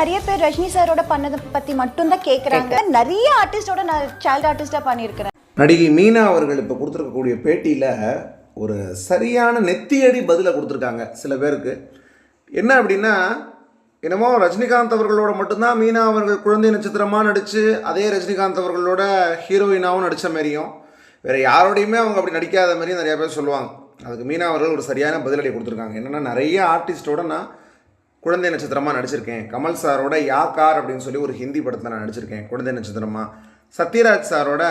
நிறைய பேர் ரஜினி சாரோட பண்ணதை பத்தி மட்டும் தான் கேக்குறாங்க நிறைய ஆர்டிஸ்டோட நான் சைல்டு ஆர்டிஸ்டா பண்ணியிருக்கிறேன். நடிகை மீனா அவர்கள் இப்போ கொடுத்துருக்கக்கூடிய பேட்டியில் ஒரு சரியான நெத்தியடி பதிலை கொடுத்துருக்காங்க சில பேருக்கு. என்ன அப்படின்னா என்னமோ ரஜினிகாந்த் அவர்களோட மட்டும்தான் மீனா அவர்கள் குழந்தை நட்சத்திரமாக நடித்து அதே ரஜினிகாந்த் அவர்களோட ஹீரோயினாவும் நடித்த மாதிரியும் வேறு யாரோடையுமே அவங்க அப்படி நடிக்காத மாதிரியும் நிறையா பேர் சொல்லுவாங்க. அதுக்கு மீனா அவர்கள் ஒரு சரியான பதிலடி கொடுத்துருக்காங்க. என்னென்னா நிறைய ஆர்டிஸ்டோட நான் குழந்தை நட்சத்திரமாக நடிச்சிருக்கேன். கமல் சாரோட யா கார் அப்படின்னு சொல்லி ஒரு ஹிந்தி படத்தில் நான் நடிச்சிருக்கேன். குழந்தை நட்சத்திரமாக சத்யராஜ் சாரோட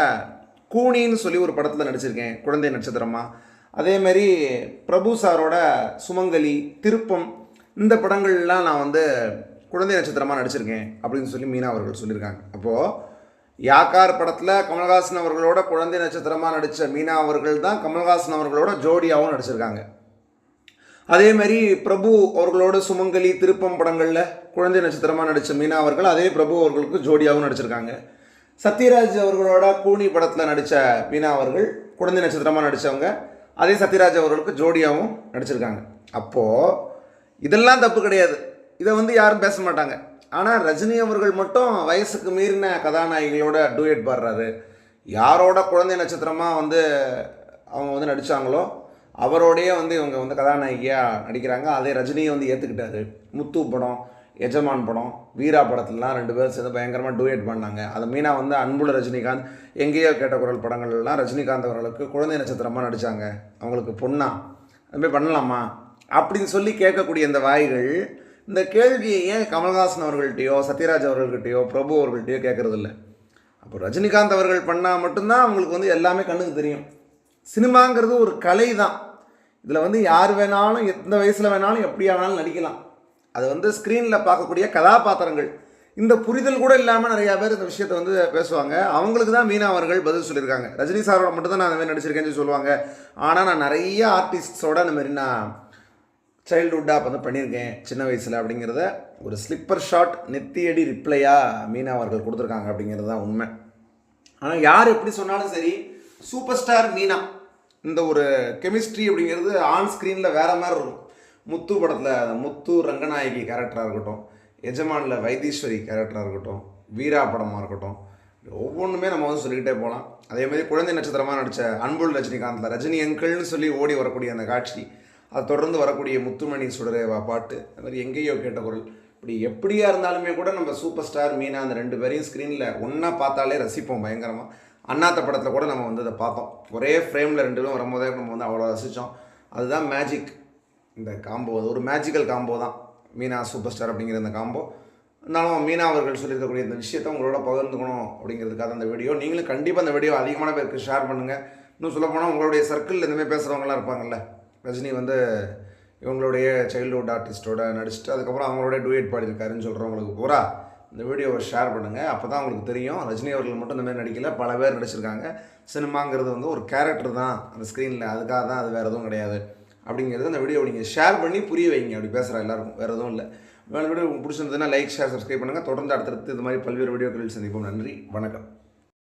கூனின்னு சொல்லி ஒரு படத்தில் நடிச்சிருக்கேன். குழந்தை நட்சத்திரமாக அதேமாரி பிரபு சாரோட சுமங்கலி திருப்பம் இந்த படங்கள்லாம் நான் வந்து குழந்தை நட்சத்திரமாக நடிச்சிருக்கேன் அப்படின்னு சொல்லி மீனா அவர்கள் சொல்லியிருக்காங்க. அப்போது யாக்கார் படத்தில் கமல்ஹாசன் அவர்களோட குழந்தை நட்சத்திரமாக நடித்த மீனா அவர்கள் தான் கமல்ஹாசன் அவர்களோட ஜோடியாகவும் நடிச்சிருக்காங்க. அதே மாதிரி பிரபு அவர்களோட சுமங்கலி திருப்பம் படங்களில் குழந்தை நட்சத்திரமாக நடித்த மீனா அவர்கள் அதே பிரபு அவர்களுக்கு ஜோடியாகவும் நடிச்சிருக்காங்க. சத்யராஜ் அவர்களோட கூனி படத்தில் நடித்த மீனா அவர்கள் குழந்தை நட்சத்திரமாக நடித்தவங்க அதே சத்யராஜ் அவர்களுக்கு ஜோடியாகவும் நடிச்சிருக்காங்க. அப்போது இதெல்லாம் தப்பு கிடையாது. இதை வந்து யாரும் பேச மாட்டாங்க. ஆனால் ரஜினி அவர்கள் மட்டும் வயசுக்கு மீறின கதாநாயகிகளோட டூயட் பாடுறாரு. யாரோட குழந்தை நட்சத்திரமாக வந்து அவங்க வந்து நடித்தாங்களோ அவரோடையே வந்து இவங்க வந்து கதாநாயகியாக நடிக்கிறாங்க. அதே ரஜினியை வந்து ஏற்றுக்கிட்டாரு முத்து படம் எஜமான் படம் வீரா படத்துலலாம் ரெண்டு பேரும் சேர்ந்து பயங்கரமாக டூயட் பண்ணாங்க. அது மீனா வந்து அன்புள்ள ரஜினிகாந்த் எங்கேயோ கேட்ட குரல் படங்கள்லாம் ரஜினிகாந்த் அவர்களுக்கு குழந்தை நட்சத்திரமாக நடித்தாங்க அவங்களுக்கு பொண்ணா. அதுமாதிரி பண்ணலாமா? அப்படின்னு சொல்லி கேட்கக்கூடிய இந்த வாய்கள் இந்த கேள்வியை ஏன் கமல்ஹாசன் அவர்கள்ட்டையோ சத்யராஜ் அவர்கள்கிட்டயோ பிரபு அவர்கள்ட்டையோ கேட்குறதில்ல? அப்போ ரஜினிகாந்த் அவர்கள் பண்ணால் மட்டும்தான் அவங்களுக்கு வந்து எல்லாமே கண்ணுக்கு தெரியும். சினிமாங்கிறது ஒரு கலை தான் இதில் வந்து யார் வேணாலும் எந்த வயசில் வேணாலும் எப்படி வேணாலும் நடிக்கலாம். அது வந்து ஸ்க்ரீனில் பார்க்கக்கூடிய கதாபாத்திரங்கள். இந்த புரிதல் கூட இல்லாமல் நிறையா பேர் இந்த விஷயத்தை வந்து பேசுவாங்க. அவங்களுக்கு தான் மீனா அவர்கள் பதில் சொல்லியிருக்காங்க. ரஜினி சாரோட மட்டும் தான் நான் அந்த மாதிரி நடிச்சிருக்கேன்னு சொல்லுவாங்க. ஆனால் நான் நிறைய ஆர்டிஸ்ட்ஸோட அந்த மாதிரி நான் சைல்டுஹுட்டாக வந்து பண்ணியிருக்கேன். சின்ன வயசில் அப்படிங்கிறத ஒரு ஸ்லிப்பர் ஷாட் நெத்தியடி ரிப்ளையாக மீனா அவர்கள் கொடுத்துருக்காங்க அப்படிங்கிறது தான் உண்மை. ஆனால் யார் எப்படி சொன்னாலும் சரி சூப்பர் ஸ்டார் மீனா. இந்த ஒரு கெமிஸ்ட்ரி அப்படிங்கிறது ஆன் ஸ்க்ரீனில் வேற மாதிரி இருக்கும். முத்து படத்தில் முத்து ரங்கநாயகி கேரக்டராக இருக்கட்டும் எஜமானில் வைத்தீஸ்வரி கேரக்டராக இருக்கட்டும் வீரா படமாக இருக்கட்டும் ஒவ்வொன்றுமே நம்ம வந்து சொல்லிக்கிட்டே போகலாம் அதே மாதிரி குழந்தை நட்சத்திரமாக நடித்த அன்புள் ரஜினிகாந்தில் ரஜினி அங்கிள்னு சொல்லி ஓடி வரக்கூடிய அந்த காட்சி அதை தொடர்ந்து வரக்கூடிய முத்துமணி சுடரேவா பாட்டு அது மாதிரி எங்கேயோ கேட்ட குரல் இப்படி எப்படியா இருந்தாலுமே கூட நம்ம சூப்பர் ஸ்டார் மீனா அந்த ரெண்டு பேரையும் ஸ்க்ரீனில் ஒன்றா பார்த்தாலே ரசிப்போம் பயங்கரமாக அண்ணாத்த படத்தில் கூட நம்ம வந்து அதை பார்த்தோம். ஒரே ஃப்ரேமில் ரெண்டு பேரும் வரும்போதே நம்ம வந்து அவ்வளோ ரசித்தோம் அதுதான் மேஜிக் இந்த காம்போ அது ஒரு மேஜிக்கல் காம்போ தான். மீனா சூப்பர் ஸ்டார் அப்படிங்கிற இந்த காம்போ இருந்தாலும் மீனா அவர்கள் சொல்லியிருக்கக்கூடிய இந்த விஷயத்தை உங்களோட பகிர்ந்துக்கணும் அப்படிங்கிறதுக்காக அந்த வீடியோ நீங்களும் கண்டிப்பாக அந்த வீடியோ அதிகமான பேருக்கு ஷேர் பண்ணுங்கள் இன்னும் சொல்லப்போனால் உங்களுடைய சர்க்கிளில் இந்தமாதிரி பேசுகிறவங்களாம் இருப்பாங்கல்ல. ரஜினி வந்து இவங்களுடைய சைல்டுஹுட் ஆர்டிஸ்ட்டோட நடிச்சுட்டு அதுக்கப்புறம் அவங்களோட டூயட் பாடியிருக்காருன்னு சொல்கிறவங்களுக்கு பூரா இந்த வீடியோவை ஷேர் பண்ணுங்கள் அப்போ தான் உங்களுக்கு தெரியும். ரஜினி அவர்கள் மட்டும் இந்த மாதிரி நடிக்கல. பல பேர் நடிச்சிருக்காங்க. சினிமாங்கிறது வந்து ஒரு கேரக்டர் தான். அந்த ஸ்க்ரீனில் அதுக்காக தான் அது வேறு எதுவும் கிடையாது. அப்படிங்கிறது அந்த வீடியோ நீங்கள் ஷேர் பண்ணி புரிய வைங்க. அப்படி பேசுகிற எல்லாருக்கும். வேறு எதுவும் இல்லை. வேறு வீடியோ உங்களுக்கு பிடிச்சிருந்ததுன்னா லைக் ஷேர் சப்ஸ்கிரைப் பண்ணுங்கள் தொடர்ந்து அடுத்தடுத்து இது மாதிரி பல்வேறு வீடியோக்களில் சந்திப்போம். நன்றி. வணக்கம்.